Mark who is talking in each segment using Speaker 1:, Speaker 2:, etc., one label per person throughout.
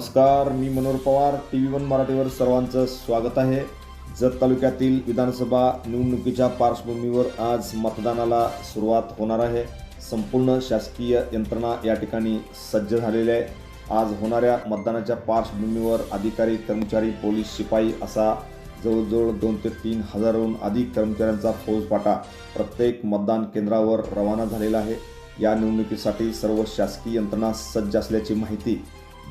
Speaker 1: नमस्कार मी Manohar Pawar T V one मराठीवर सर्वांचं स्वागत आहे. जत तालुक्यातील विधानसभा निवडणुकीच्या पार्श्वभूमीवर आज मतदानाला सुरुवात होणार आहे. संपूर्ण शासकीय यंत्रणा या ठिकाणी सज्ज झालेली आहे. आज होणाऱ्या मतदानाच्या पार्श्वभूमीवर अधिकारी कर्मचारी पोलीस शिपाई असा जवळजवळ दोन ते तीन हजारहून अधिक कर्मचाऱ्यांचा फौजपाटा प्रत्येक मतदान केंद्रावर रवाना झालेला आहे. या निवडणुकीसाठी सर्व शासकीय यंत्रणा सज्ज असल्याची माहिती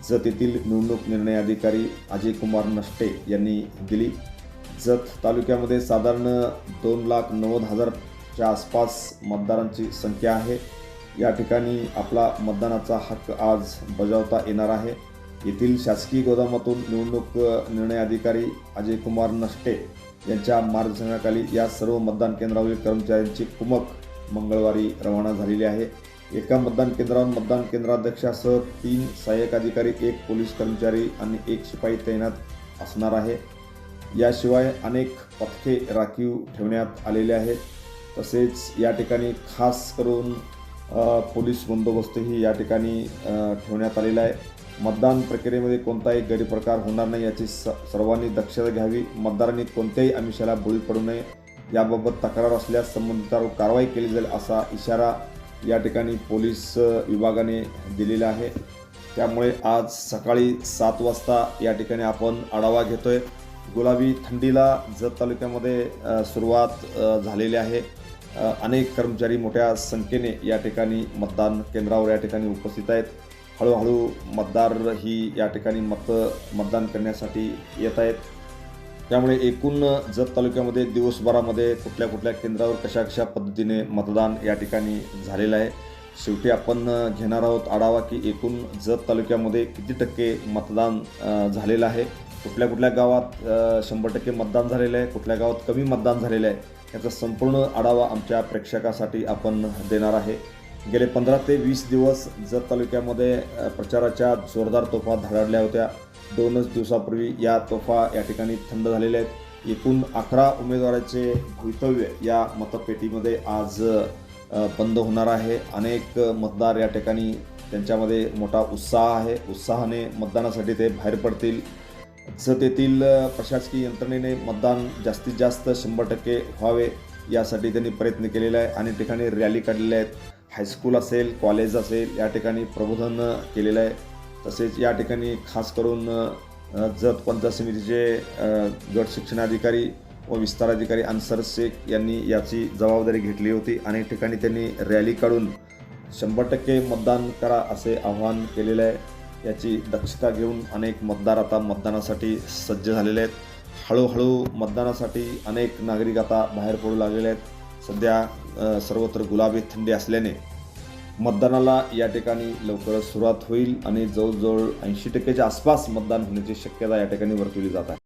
Speaker 1: जत येथील निवडणूक निर्णय अधिकारी अजय कुमार नष्टे यांनी दिली. जत तालुक्यामध्ये साधारण दोन लाख नव्वद हजारच्या आसपास मतदारांची संख्या आहे. या ठिकाणी आपला मतदानाचा हक्क आज बजावता येणार आहे. येथील शासकीय गोदामातून निवडणूक निर्णय अधिकारी अजय कुमार नष्टे यांच्या मार्गदर्शनाखाली या सर्व मतदान केंद्रावरील कर्मचाऱ्यांची कुमक मंगळवारी रवाना झालेली आहे. एका मतदान केंद्रावर मतदान केंद्राध्यक्षासह तीन सहाय्यक अधिकारी एक पोलीस कर्मचारी आणि एक शिपाई तैनात असणार आहे. याशिवाय अनेक पथके राखीव ठेवण्यात आलेले आहेत. तसेच या ठिकाणी खास करून पोलीस बंदोबस्तही या ठिकाणी ठेवण्यात आलेला आहे. मतदान प्रक्रियेमध्ये कोणताही गैरप्रकार होणार नाही याची स सर्वांनी दक्षता घ्यावी. मतदारांनी कोणत्याही आमिषाला बळी पडू नये. याबाबत तक्रार असल्यास संबंधितावर कारवाई केली जाईल असा इशारा या ठिकाणी पोलीस विभागाने दिलेलं आहे. त्यामुळे आज सकाळी सात वाजता या ठिकाणी आपण आढावा घेतोय. गुलाबी थंडीला जत तालुक्यामध्ये सुरुवात झालेली आहे. अनेक कर्मचारी मोठ्या संख्येने या ठिकाणी मतदान केंद्रावर या ठिकाणी उपस्थित आहेत. हळूहळू मतदार ही या ठिकाणी मत मतदान करण्यासाठी येत आहेत. त्यामुळे एकूण जत तालुक्यामध्ये दिवसभरामध्ये कुठल्या कुठल्या केंद्रावर कशा कशा पद्धतीने मतदान या ठिकाणी झालेलं आहे शेवटी आपण घेणार आहोत आढावा की एकूण जत तालुक्यामध्ये किती टक्के मतदान झालेलं आहे कुठल्या कुठल्या गावात शंभर टक्के मतदान झालेलं आहे कुठल्या गावात कमी मतदान झालेलं आहे याचा संपूर्ण आढावा आमच्या प्रेक्षकासाठी आपण देणार आहे. गेले पंधरा ते वीस दिवस जत तालुक्यामध्ये प्रचाराच्या जोरदार तोफा धडाडल्या होत्या. दोनच दिवसापूर्वी या तोफा या ठिकाणी थंड झालेल्या आहेत. एकूण अकरा उमेदवाराचे भवितव्य या मतपेटीमध्ये आज बंद होणार आहे. अनेक मतदार या ठिकाणी त्यांच्यामध्ये मोठा उत्साह आहे. उत्साहाने मतदानासाठी ते बाहेर पडतील. जसं तेथील प्रशासकीय यंत्रणेने मतदान जास्तीत जास्त शंभर टक्के व्हावे यासाठी त्यांनी प्रयत्न केलेला आहे अनेक ठिकाणी रॅली काढलेल्या आहेत. हायस्कूल असेल कॉलेज असेल या ठिकाणी प्रबोधन केलेलं आहे. तसेच या ठिकाणी खास करून जत पंचायत समितीचे गट शिक्षणाधिकारी व विस्ताराधिकारी अन्सर शेख यांनी याची जबाबदारी घेतली होती अनेक ठिकाणी त्यांनी रॅली काढून शंभर टक्के मतदान करा असे आवाहन केलेलं आहे. याची दक्षता घेऊन अनेक मतदार आता मतदानासाठी सज्ज झालेले आहेत. हळूहळू मतदानासाठी अनेक नागरिक आता बाहेर पडू लागलेले आहेत. सध्या सर्वत्र गुलाबी थंडी असल्याने मतदानाला या ठिकाणी लवकरच सुरुवात होईल आणि जवळजवळ ऐंशी टक्क्याच्या आसपास मतदान होण्याची शक्यता या ठिकाणी वर्तवली जात आहे.